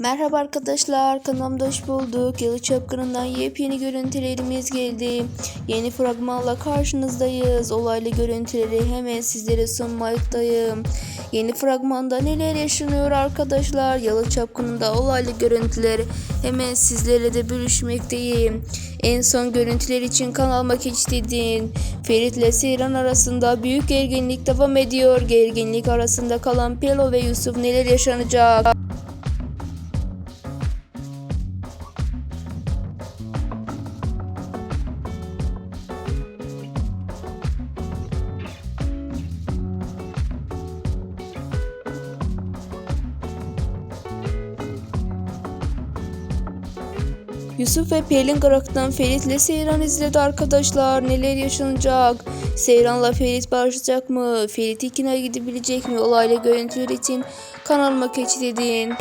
Merhaba arkadaşlar, kanalımda hoş bulduk. Yalı Çapkını'ndan yepyeni görüntülerimiz geldi. Yeni fragmanla karşınızdayız. Olaylı görüntüleri hemen sizlere sunmaktayım. Yeni fragmanda neler yaşanıyor arkadaşlar? Yalı Çapkını'nda olaylı görüntüleri hemen sizlere de bölüşmekteyim. En son görüntüler için kanalıma geçtiydin. Ferit ile Seyran arasında büyük gerginlik devam ediyor. Gerginlik arasında kalan Pelo ve Yusuf neler yaşanacak? Yusuf ve Pelin Gırak'tan Ferit'le Seyran izledi arkadaşlar. Neler yaşanacak? Seyran'la Ferit barışacak mı? Ferit ikna gidebilecek mi? Olaylı görüntüler için kanalıma keşfedin.